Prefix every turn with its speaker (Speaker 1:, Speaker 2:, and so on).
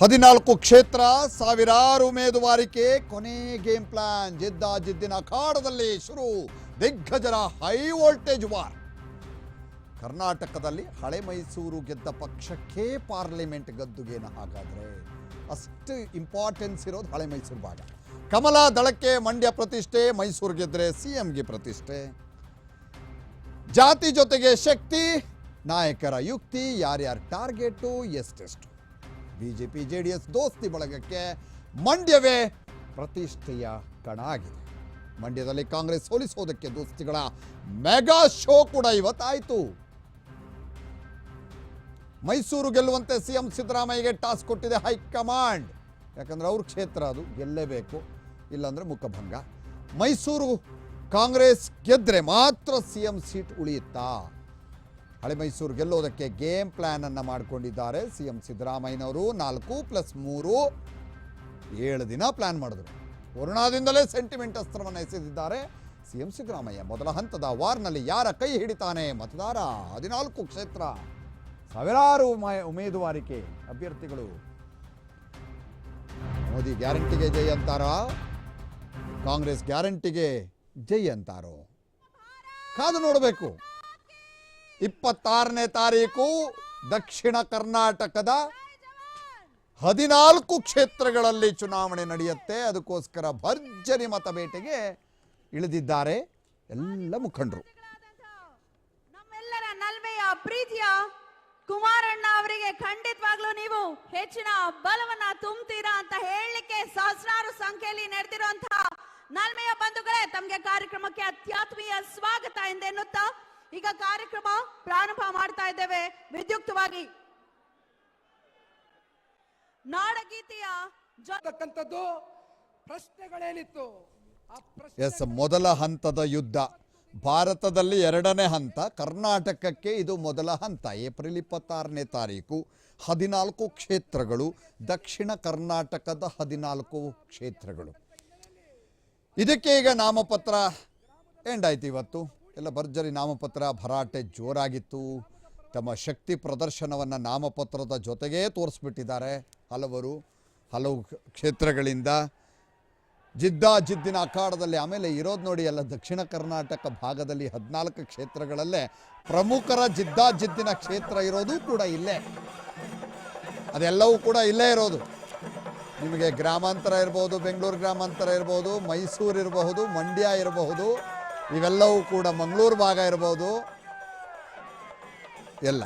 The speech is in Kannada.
Speaker 1: ಹದಿನಾಲ್ಕು ಕ್ಷೇತ್ರ ಸಾವಿರಾರು ಉಮೇದುವಾರಿಕೆ ಕೊನೆ ಗೇಮ್ ಪ್ಲಾನ್. ಜಿದ್ದ ಜಿದ್ದಿನ ಅಖಾಡದಲ್ಲಿ ಶುರು. ದಿಗ್ಗಜರ ಹೈ ವೋಲ್ಟೇಜ್ ವಾರ್. ಕರ್ನಾಟಕದಲ್ಲಿ ಹಳೆ ಮೈಸೂರು ಗೆದ್ದ ಪಕ್ಷಕ್ಕೆ ಪಾರ್ಲಿಮೆಂಟ್ ಗದ್ದುಗೇನ ಹಾಗಾದರೆ ಅಷ್ಟು ಇಂಪಾರ್ಟೆನ್ಸ್ ಇರೋದು ಹಳೆ ಮೈಸೂರು ಭಾಗ. ಕಮಲ ದಳಕ್ಕೆ ಮಂಡ್ಯ ಪ್ರತಿಷ್ಠೆ, ಮೈಸೂರು ಗೆದ್ರೆ ಸಿ ಎಂಗೆ ಪ್ರತಿಷ್ಠೆ. ಜಾತಿ ಜೊತೆಗೆ ಶಕ್ತಿ, ನಾಯಕರ ಯುಕ್ತಿ, ಯಾರ್ಯಾರು ಟಾರ್ಗೆಟು, ಎಷ್ಟೆಷ್ಟು. ಬಿಜೆಪಿ ಜೆ ಡಿ ಎಸ್ ದೋಸ್ತಿ ಬಳಗಕ್ಕೆ ಮಂಡ್ಯವೇ ಪ್ರತಿಷ್ಠೆಯ ಕಣ ಆಗಿದೆ ಮಂಡ್ಯದಲ್ಲಿ ಕಾಂಗ್ರೆಸ್ ಸೋಲಿಸೋದಕ್ಕೆ ದೋಸ್ತಿಗಳ ಮೆಗಾ ಶೋ ಕೂಡ ಇವತ್ತಾಯಿತು. ಮೈಸೂರು ಗೆಲ್ಲುವಂತೆ ಸಿಎಂ ಸಿದ್ದರಾಮಯ್ಯಗೆ ಟಾಸ್ಕ್ ಕೊಟ್ಟಿದೆ ಹೈಕಮಾಂಡ್. ಯಾಕಂದ್ರೆ ಅವ್ರ ಕ್ಷೇತ್ರ ಅದು ಗೆಲ್ಲೇಬೇಕು ಇಲ್ಲಾಂದ್ರೆ ಮುಖಭಂಗ. ಮೈಸೂರು ಕಾಂಗ್ರೆಸ್ ಗೆದ್ದರೆ ಮಾತ್ರ ಸಿಎಂ ಸೀಟ್ ಉಳಿಯುತ್ತಾ? ಹಳೆ ಮೈಸೂರು ಗೆಲ್ಲೋದಕ್ಕೆ ಗೇಮ್ ಪ್ಲಾನ್ ಅನ್ನ ಮಾಡಿಕೊಂಡಿದ್ದಾರೆ ಸಿಎಂ ಸಿದ್ದರಾಮಯ್ಯನವರು. ನಾಲ್ಕು ಪ್ಲಸ್ ಮೂರು ಏಳು ದಿನ ಪ್ಲಾನ್ ಮಾಡಿದ್ರು. ವರುಣಾದಿಂದಲೇ ಸೆಂಟಿಮೆಂಟ್ ಅಸ್ತ್ರವನ್ನು ಎಸೆದಿದ್ದಾರೆ ಸಿಎಂ ಸಿದ್ದರಾಮಯ್ಯ. ಮೊದಲ ಹಂತದ ವಾರ್ನಲ್ಲಿ ಯಾರ ಕೈ ಹಿಡಿತಾನೆ? ಮತದಾರ ಹದಿನಾಲ್ಕು ಕ್ಷೇತ್ರ. ಸಾವಿರಾರು ಉಮ- ಉಮೇದುವಾರಿಕೆ ಅಭ್ಯರ್ಥಿಗಳು. ಮೋದಿ ಗ್ಯಾರಂಟಿಗೆ ಜೈ ಅಂತಾರ? ಕಾಂಗ್ರೆಸ್ ಗ್ಯಾರಂಟಿಗೆ ಜೈ ಅಂತಾರೋ? ಕಾದು ನೋಡಬೇಕು. ಇಪ್ಪತ್ತಾರನೇ ತಾರೀಕು ದಕ್ಷಿಣ ಕರ್ನಾಟಕದ ಹದಿನಾಲ್ಕು ಕ್ಷೇತ್ರಗಳಲ್ಲಿ ಚುನಾವಣೆ ನಡೆಯುತ್ತೆ. ಅದಕ್ಕೋಸ್ಕರ ಭರ್ಜರಿ ಮತಬೇಟೆಗೆ ಇಳಿದಿದ್ದಾರೆ ಎಲ್ಲ ಮುಖಂಡರು.
Speaker 2: ನಮ್ಮೆಲ್ಲರ ನಲ್ಮೆಯ ಪ್ರೀತಿಯ ಕುಮಾರಣ್ಣ ಅವರಿಗೆ ಖಂಡಿತವಾಗ್ಲೂ ನೀವು ಹೆಚ್ಚಿನ ಬಲವನ್ನ ತುಂಬ್ತೀರಾ ಅಂತ ಹೇಳಲಿಕ್ಕೆ ಸಹಸ್ರಾರು ಸಂಖ್ಯೆಯಲ್ಲಿ ನಡೆದಿರುವಂತಹ ನಲ್ಮೆಯ ಬಂಧುಗಳೇ, ತಮಗೆ ಕಾರ್ಯಕ್ರಮಕ್ಕೆ ಅತ್ಯಾತ್ಮೀಯ ಸ್ವಾಗತ ಎಂದೆನ್ನುತ್ತಾ ಈಗ ಕಾರ್ಯಕ್ರಮ ಪ್ರಾರಂಭ ಮಾಡ್ತಾ ಇದ್ದೇವೆ. ವಿದ್ಯುಕ್ತವಾಗಿ. ನಾಡಗೀತೆಯ
Speaker 3: ಪ್ರಶ್ನೆಗಳೇನಿತ್ತು. ಆ ಪ್ರಶ್ನೆ
Speaker 1: ಎಸ್ ಮೊದಲ ಹಂತದ ಯುದ್ಧ. ಭಾರತದಲ್ಲಿ ಎರಡನೇ ಹಂತ ಕರ್ನಾಟಕಕ್ಕೆ ಇದು ಮೊದಲ ಹಂತ. ಏಪ್ರಿಲ್ ಇಪ್ಪತ್ತಾರನೇ ತಾರೀಕು ಹದಿನಾಲ್ಕು ಕ್ಷೇತ್ರಗಳು ದಕ್ಷಿಣ ಕರ್ನಾಟಕದ ಹದಿನಾಲ್ಕು ಕ್ಷೇತ್ರಗಳು. ಇದಕ್ಕೆ ಈಗ ನಾಮಪತ್ರ ಎಂಡಾಯ್ತು ಆಯ್ತು ಇವತ್ತು. ಎಲ್ಲ ಭರ್ಜರಿ ನಾಮಪತ್ರ ಭರಾಟೆ ಜೋರಾಗಿತ್ತು. ತಮ್ಮ ಶಕ್ತಿ ಪ್ರದರ್ಶನವನ್ನು ನಾಮಪತ್ರದ ಜೊತೆಗೇ ತೋರಿಸ್ಬಿಟ್ಟಿದ್ದಾರೆ ಹಲವರು. ಹಲವು ಕ್ಷೇತ್ರಗಳಿಂದ ಜಿದ್ದ ಜಿದ್ದಿನ ಅಖಾಡದಲ್ಲಿ ಆಮೇಲೆ ಇರೋದು ನೋಡಿ ಎಲ್ಲ ದಕ್ಷಿಣ ಕರ್ನಾಟಕ ಭಾಗದಲ್ಲಿ ಹದಿನಾಲ್ಕು ಕ್ಷೇತ್ರಗಳಲ್ಲೇ ಪ್ರಮುಖರ ಜಿದ್ದ ಜಿದ್ದಿನ ಕ್ಷೇತ್ರ ಇರೋದು ಕೂಡ ಇಲ್ಲೇ. ಅದೆಲ್ಲವೂ ಕೂಡ ಇಲ್ಲೇ ಇರೋದು. ನಿಮಗೆ ಗ್ರಾಮಾಂತರ ಇರ್ಬೋದು, ಬೆಂಗಳೂರು ಗ್ರಾಮಾಂತರ ಇರ್ಬೋದು, ಮೈಸೂರು ಇರಬಹುದು, ಮಂಡ್ಯ ಇರಬಹುದು. ಇವೆಲ್ಲವೂ ಕೂಡ ಮಂಗಳೂರು ಭಾಗ ಇರ್ಬೋದು. ಎಲ್ಲ.